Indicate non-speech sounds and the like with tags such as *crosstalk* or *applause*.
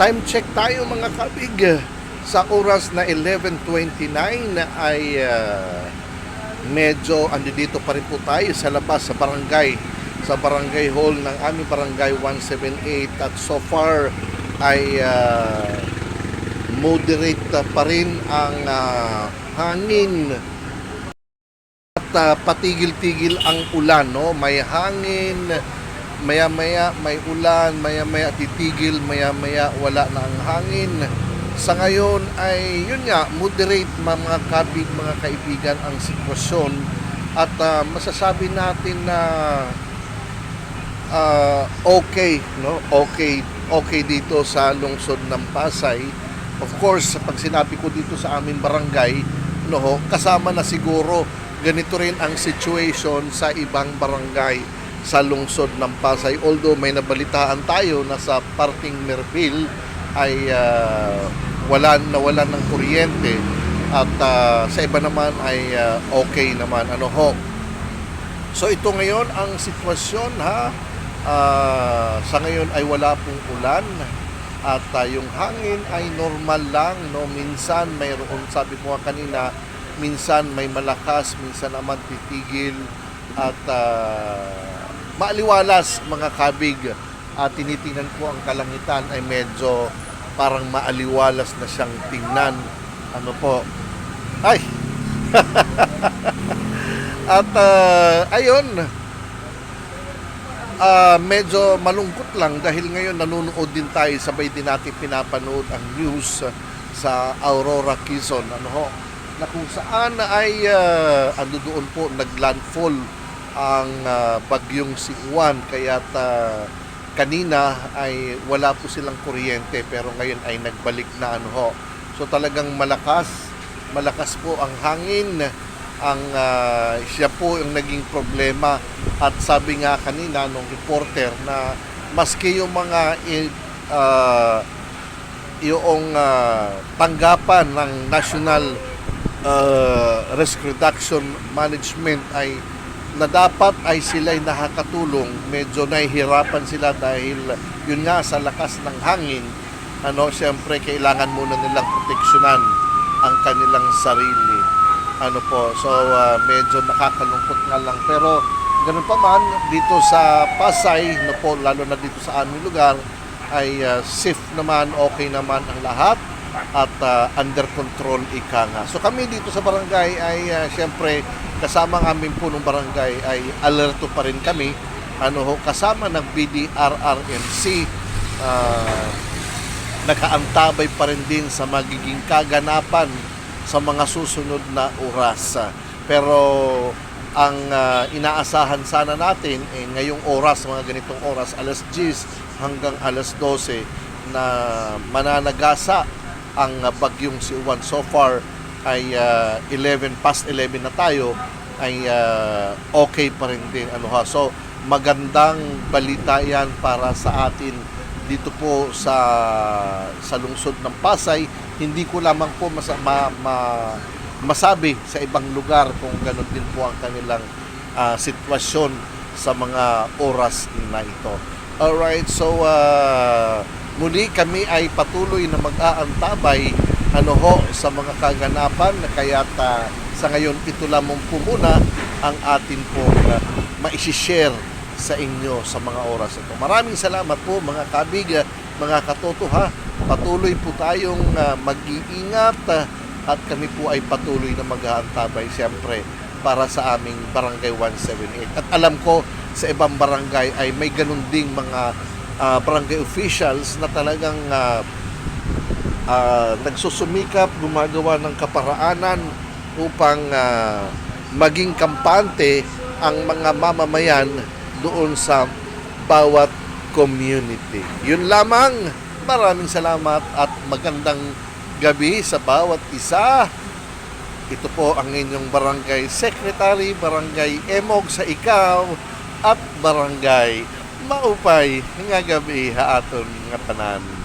time check tayo mga kabig. Sa oras na 11.29 ay ah, medyo andi dito pa rin po tayo sa labas sa barangay sa barangay hall ng aming barangay 178 at so far ay ah, moderate pa rin ang ah, hangin. At ah, patigil-tigil ang ulan no? May hangin maya-maya may ulan maya-maya titigil maya-maya wala na ang hangin. Sa ngayon ay yun nga moderate mga kabig mga kaibigan ang sitwasyon. At ah, masasabi natin na ah, okay no? Okay okay dito sa lungsod ng Pasay. Of course pag sinabi ko dito sa aming barangay no kasama na siguro. Ganito rin ang situation sa ibang barangay sa lungsod ng Pasay. Although may nabalitaan tayo na sa parting Merville ay ah, wala nawala ng kuryente at ah, sa iba naman ay ah, okay naman. Ano ho? So ito ngayon ang sitwasyon ha. Ah, sa ngayon ay wala pong ulan at ah, yung hangin ay normal lang no? Minsan mayroon. Sabi ko nga kanina minsan may malakas minsan naman titigil at ah, maaliwalas mga kabig. At tinitingnan ko ang kalangitan ay medyo parang maaliwalas na siyang tingnan. Ano po? Ay! *laughs* At ah, ayun, ah, medyo malungkot lang dahil ngayon nanonood din tayo, sabay din natin pinapanood ang news sa Aurora, Quezon. Ano ho, na kung saan ay uh, ando doon po naglandfall ang ah, bagyong si Juan kaya kanina ay wala po silang kuryente pero ngayon ay nagbalik na ano ho. So talagang malakas, malakas po ang hangin ang ah, siya po yung naging problema at sabi nga kanina nung reporter na maski yung mga ah, yung ah, tanggapan ng National ah, Risk Reduction Management ay na dapat ay sila ay nakakatulong. Medyo nahihirapan sila dahil yun nga sa lakas ng hangin ano siyempre kailangan muna nilang proteksyonan ang kanilang sarili. Ano po so ah, medyo nakakalungkot nga lang. Pero ganun pa man dito sa Pasay no po lalo na dito sa aming lugar ay ah, safe naman okay naman ang lahat at ah, under control ika nga so kami dito sa barangay ay ah, syempre kasama ang aming punong barangay ay alerto pa rin kami ano ho kasama ng BDRRMC ah, nakaantabay pa rin din sa magiging kaganapan sa mga susunod na oras. Pero ang ah, inaasahan sana natin eh, ngayong oras, mga ganitong oras, alas 10 hanggang alas 12 na mananagasa ang ah, bagyong si Juan. So far ay ah, 11 past 11 na tayo ay ah, okay pa rin din ano ha. So magandang balita yan para sa atin dito po sa sa lungsod ng Pasay hindi ko lamang po mas, ma, ma- masabi sa ibang lugar kung gano'n din po ang kanilang ah, sitwasyon sa mga oras na ito. Alright, so ah, muli kami ay patuloy na mag-aantabay ano ho sa mga kaganapan kaya sa ngayon ito lamang po muna ang atin po uh, maisishare sa inyo sa mga oras ito. Maraming salamat po mga kabig, ah, mga katoto ha. Patuloy po tayong ah, mag-iingat ah, at kami po ay patuloy na mag-aantabay siyempre para sa aming Barangay 178. At alam ko sa ibang barangay ay may ganun ding mga ah, barangay officials na talagang ah, ah, nagsusumikap, gumagawa ng kaparaanan upang ah, maging kampante ang mga mamamayan doon sa bawat community. Yun lamang. Maraming salamat at magandang gabi sa bawat isa. Ito po ang inyong barangay secretary, barangay Emog sa ikaw at barangay Maupay nga gabi haaton nga tanan.